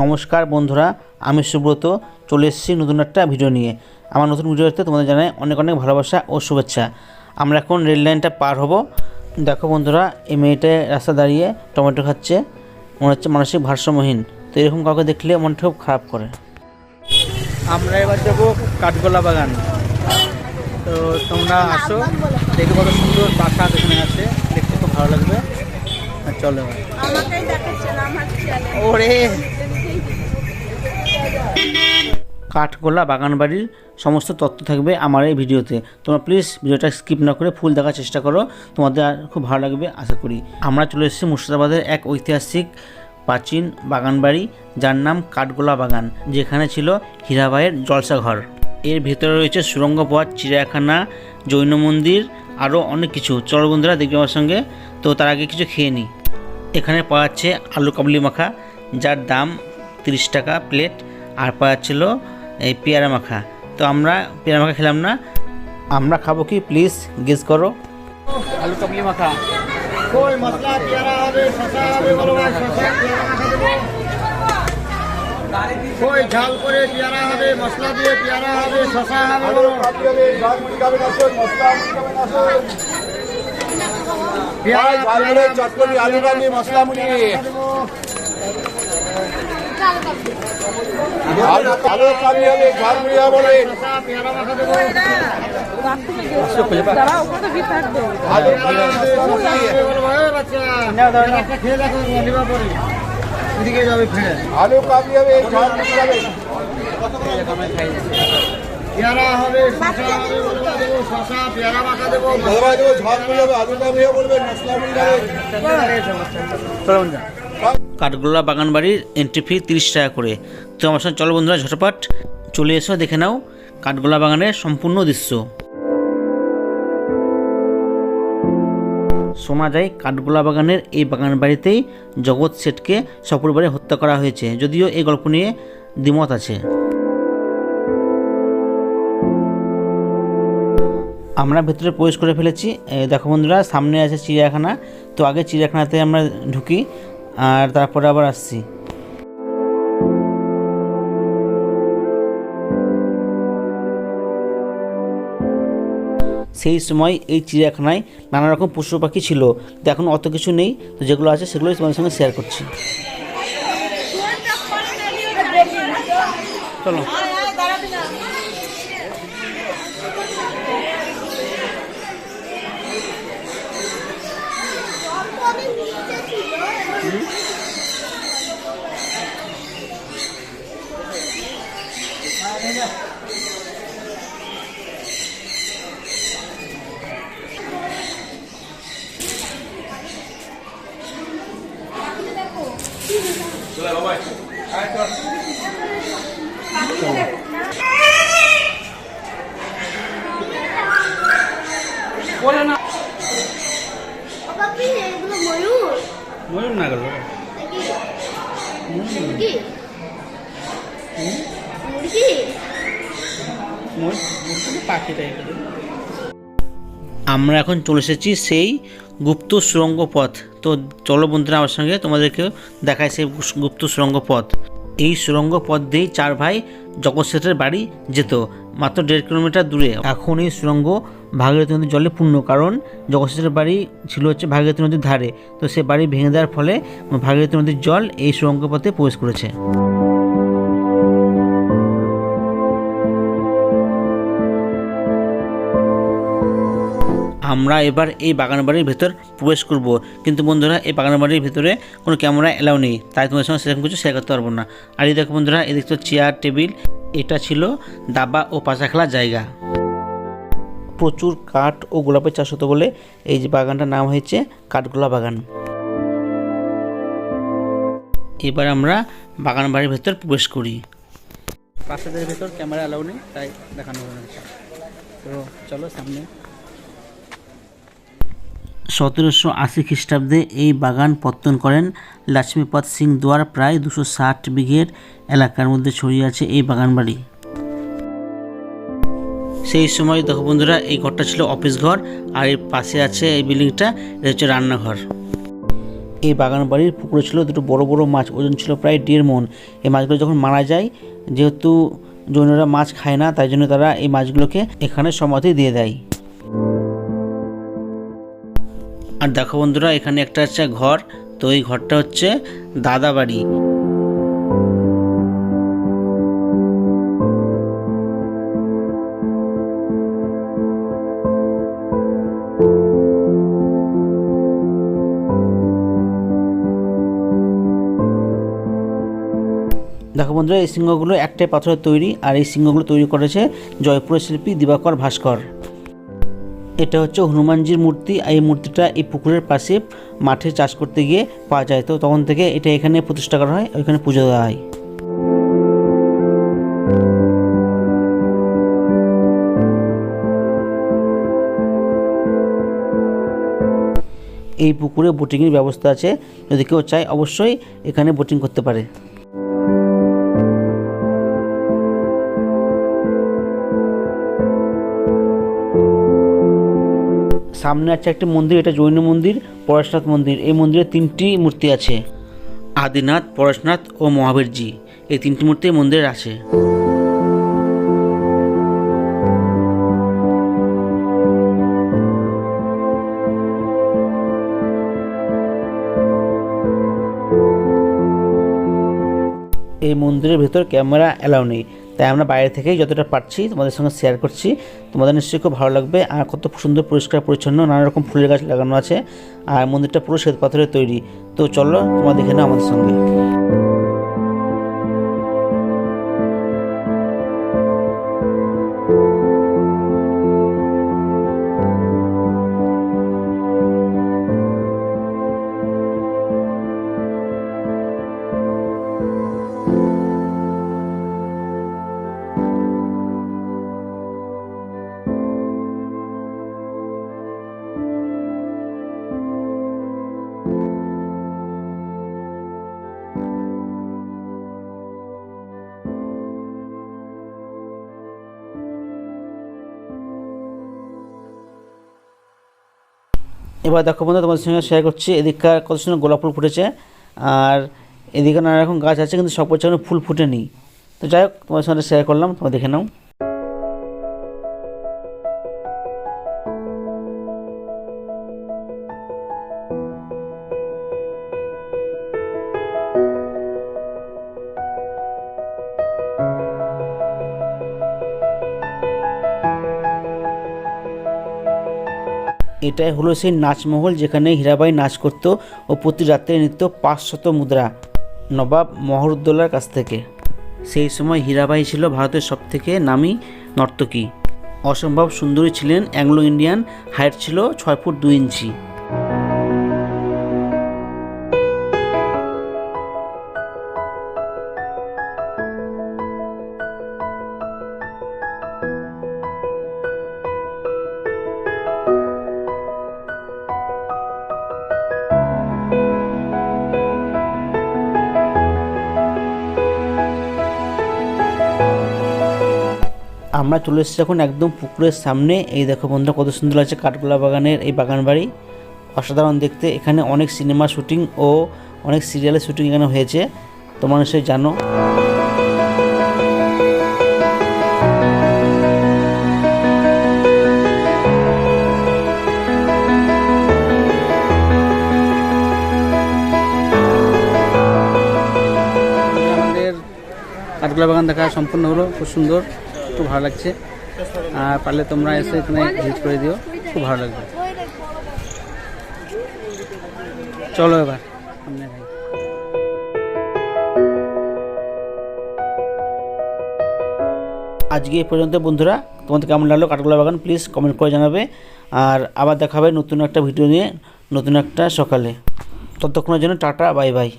নমস্কার বন্ধুরা আমি সুব্রত চলে এসেছি নতুন একটা ভিডিও নিয়ে। আমার নতুন ভিডিওতে তোমাদের জানাই অনেক অনেক ভালোবাসা ও শুভেচ্ছা। আমরা এখন রেল লাইনটা পার হব। দেখো বন্ধুরা এই মেয়েটা রাস্তা দাঁড়িয়ে টমেটো খাচ্ছে। মনে হচ্ছে মানসিক ভারসাম্যহীন। তো এরকম কাউকে দেখলে মনটা খুব খারাপ করে। আমরা এবার যাব কাঠগোলা বাগান। তো তোমরা আসো দেখে কত সুন্দর পাখা এখানে আছে। দেখতে খুব ভালো লাগবে। আর চলো ওরে! কাঠগোলা বাগান বাড়ির সমস্ত তথ্য থাকবে আমার এই ভিডিওতে। তোমরা প্লিজ ভিডিওটা স্কিপ না করে ফুল দেখার চেষ্টা করো। তোমাদের আর খুব ভালো লাগবে, আশা করি। আমরা চলে এসেছি মুর্শিদাবাদের এক ঐতিহাসিক প্রাচীন বাগান বাড়ি যার নাম কাঠগোলা বাগান, যেখানে ছিল হীরাবাইয়ের জলসাঘর এর ভেতরে রয়েছে সুরঙ্গ পথ, চিড়িয়াখানা, জৈন মন্দির আরও অনেক কিছু। চলো বন্ধুরা দেখবে আমার সঙ্গে। তো তার আগে কিছু খেয়ে নিই এখানে পাওয়া যাচ্ছে আলু কাবলি মাখা, যার দাম তিরিশ টাকা প্লেট আর পাওয়া যাচ্ছিল এই পেয়ারা মাখা। তো আমরা পেয়ারা মাখা খেলাম না। আমরা খাব কি? প্লিজ গেস করো। আলু কাবলি মাখা। কই মশলা পেয়ারা হবে শশা হবে বলো ভাই শশা পেয়ারা মাখা দেবো। কই ঝাল করে পেয়ারা হবে মশলা দিয়ে পেয়ারা হবে শশা হবে বলো চটপটি কাবলি মশলা মুড়ি আলু আলু কাবলি হবে ঝালমুড়ি হবে বলে শশা পেয়ারা মাখা দেবো দাঁড়াও কত কি থাকবে আলু কাবলি শশা হবে এদিকে যাবে ফিরে। আলু কাবলি হবে হবে পেয়ারা হবে শশা হবে দেবো শশা পেয়ারা মাখা দেবো দেবো ঝালমুড়ি হবে আলু হবে বলবেন মশলা হবে কাঠগোলা বাগান বাড়ির এন্ট্রি ফি তিরিশ টাকা করে। তো আমার সঙ্গে চলো বন্ধুরা, ঝটপট চলে এসো, দেখে নাও কাঠগোলা বাগানের সম্পূর্ণ দৃশ্য। শোনা যায়, কাঠগোলা বাগানের এই বাগান বাড়িতেই জগৎ শেঠকে সপরিবারে হত্যা করা হয়েছে। যদিও এই গল্প নিয়ে দ্বিমত আছে। আমরা ভেতরে প্রবেশ করে ফেলেছি। দেখো বন্ধুরা, সামনে আছে চিড়িয়াখানা। তো আগে চিড়িয়াখানাতে আমরা ঢুকি। আর তারপরে আবার আসছি। সেই সময় এই চিড়িয়াখানায় নানা রকম পশু পাখি ছিল। তো এখন অত কিছু নেই, তো যেগুলো আছে সেগুলোই তোমাদের সঙ্গে শেয়ার করছি। চলো। কি এগুলো ময়ূর? ময়ূর না গেল মুরগি? মুরগি? পাখি আমরা এখন চলে এসেছি সেই গুপ্ত সুরঙ্গ পথ তো চলো বন্ধুরা আমার সঙ্গে তোমাদেরকে দেখায় সেই গুপ্ত সুরঙ্গ পথ এই সুরঙ্গ পথ দিয়েই চার ভাই জগৎ শেঠের বাড়ি যেত, মাত্র দেড় কিলোমিটার দূরে। এখন এই সুরঙ্গ ভাগীরথী নদীর জলে পূর্ণ, কারণ জগৎ শেঠের বাড়ি ছিল হচ্ছে ভাগীরথী নদীর ধারে। তো সে বাড়ি ভেঙে দেওয়ার ফলে ভাগীরথী নদীর জল এই সুরঙ্গ পথে প্রবেশ করেছে। আমরা এবার এই বাগান বাড়ির ভেতর প্রবেশ করব। কিন্তু বন্ধুরা, এই বাগান বাড়ির ভেতরে কোনো ক্যামেরা এলাও নেই। তাই তোমাদের সঙ্গে সেরকম কিছু শেয়ার করতে পারব না। আর এই দেখো বন্ধুরা, এই দেখছ চেয়ার টেবিল এটা ছিল দাবা ও পাশা খেলার জায়গা। প্রচুর কাঠ ও গোলাপের চাষ হতো বলে এই যে বাগানটার নাম হয়েছে কাঠগোলা বাগান। এবার আমরা বাগান বাড়ির ভেতর প্রবেশ করি। প্রাসাদের ভেতর ক্যামেরা এলাও নেই, তাই দেখানো হবে তো চলো সামনে। সতেরোশো আশি খ্রিস্টাব্দে এই বাগান পত্তন করেন। লক্ষ্মীপদ সিং দুয়ার প্রায় দুশো ষাট বিঘের এলাকার মধ্যে ছড়িয়ে আছে এই বাগান বাড়ি। সেই সময় দেখো বন্ধুরা, এই ঘরটা ছিল অফিস ঘর, আর এর পাশে আছে এই বিল্ডিংটা, এটা হচ্ছে রান্নাঘর। এই বাগান বাড়ির পুকুরে ছিল দুটো বড় বড় মাছ, ওজন ছিল প্রায় দেড় মন। এই মাছগুলো যখন মারা যায়, যেহেতু জৈনরা মাছ খায় না, তাই জন্য তারা এই মাছগুলোকে এখানে সমাধি দিয়ে দেয়। আর দেখো বন্ধুরা, এখানে একটা হচ্ছে ঘর। তো এই ঘরটা হচ্ছে দাদা বাড়ি। দেখো বন্ধুরা, এই সিংহগুলো একটাই পাথরের তৈরি, আর এই সিংহগুলো তৈরি করেছে জয়পুরের শিল্পী দিবাকর ভাস্কর। এটা হচ্ছে হনুমানজির মূর্তি এই মূর্তিটা এই পুকুরের পাশে মাঠে চাষ করতে গিয়ে পাওয়া যায়। তো তখন থেকে এটা এখানে প্রতিষ্ঠা করা হয়, ওইখানে পুজো দেওয়া হয়। এই পুকুরে বোটিংয়ের ব্যবস্থা আছে। যদি কেউ চায়, অবশ্যই এখানে বোটিং করতে পারে। সামনে আছে একটি মন্দির, এটা জৈন মন্দির, পরেশনাথ মন্দির। এই মন্দিরে তিনটি মূর্তি আছে। আদিনাথ, পরেশনাথ ও মহাবীরজি। এই তিনটি মূর্তি মন্দিরে আছে। এই মন্দিরের ভেতর ক্যামেরা অ্যালাউ নেই। তাই আমরা বাইরে থেকেই যতটা পারছি তোমাদের সঙ্গে শেয়ার করছি। তোমাদের নিশ্চয়ই খুব ভালো লাগবে। আর কত সুন্দর, পরিষ্কার, পরিচ্ছন্ন নানা রকম ফুলের গাছ লাগানো আছে। আর মন্দিরটা পুরো শ্বেত পাথরের তৈরি। তো চলো তোমরা দেখে নাও আমাদের সঙ্গে। এবার দেখো বন্ধু তোমাদের সঙ্গে শেয়ার করছি। এদিককার কত সুন্দর গোলাপ ফুল ফুটেছে। আর এদিকে নানা রকম গাছ আছে, কিন্তু সব বছর ফুল ফুটেনি। তো যাই হোক, তোমাদের সঙ্গে শেয়ার করলাম, তোমরা দেখে নাও। এটাই হলো সেই নাচমহল যেখানে হীরাবাই নাচ করত ও প্রতি রাত্রে পাঁচ পাঁচশত মুদ্রা নবাব মহরুদ্দোলার কাছ থেকে। সেই সময় হীরাবাই ছিল ভারতের সবথেকে নামি নর্তকী। অসম্ভব সুন্দরী ছিলেন অ্যাংলো ইন্ডিয়ান, হাইট ছিল ছয় ফুট দুই ইঞ্চি। আমরা চলে এসেছি এখন একদম পুকুরের সামনে। এই দেখো বন্ধুরা, কত সুন্দর লাগছে কাঠগোলা বাগানের এই বাগান বাড়ি। অসাধারণ দেখতে। এখানে অনেক সিনেমা শুটিং ও অনেক সিরিয়ালের শুটিং এখানে হয়েছে। তোমরা নিশ্চয়ই জানো। কাঠগোলা বাগান দেখা সম্পূর্ণ হলো, খুব সুন্দর। খুব ভালো লাগছে। আর পারলে তোমরা এসে এখানে ভিজিট করে দিও, খুব ভালো লাগবে। চলো এবার। আজকে এই পর্যন্ত বন্ধুরা, তোমাদের কেমন লাগল কাঠগোলা বাগান প্লিজ কমেন্ট করে জানাবে। আর আবার দেখা হবে নতুন একটা ভিডিও নিয়ে, নতুন একটা সকালে। ততক্ষণের জন্য টাটা বাই বাই